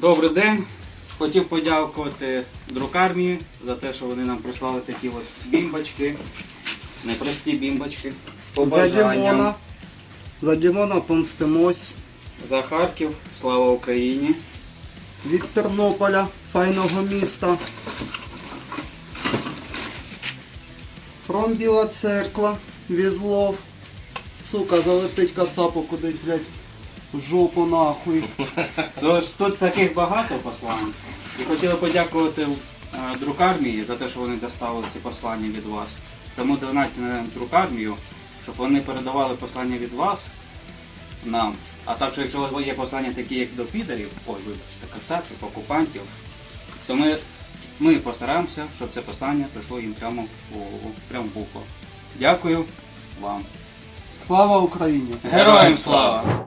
Добрий день. Хотів подякувати друкармії за те, що вони нам прислали такі от бімбочки, непрості бімбочки. За Побажання. Дімона. За Дімона помстимось. За Харків, слава Україні. Від Тернополя, файного міста. Фром Біла Церква, Візлов. Сука, залетить кацапу кудись, блядь, жопу нахуй. Тож тут таких багато послань. І хотіли подякувати е, друкармії за те, що вони доставили ці послання від вас. Тому донатьте на друкармію, щоб вони передавали послання від вас нам. А також, якщо у вас є послання такі, як до підарів, ой, вибачте, кацапів, окупантів, то ми, ми постараємося, щоб це послання прийшло їм прямо в голову, прямо в ухо. Дякую вам. Слава Україні! Героям слава!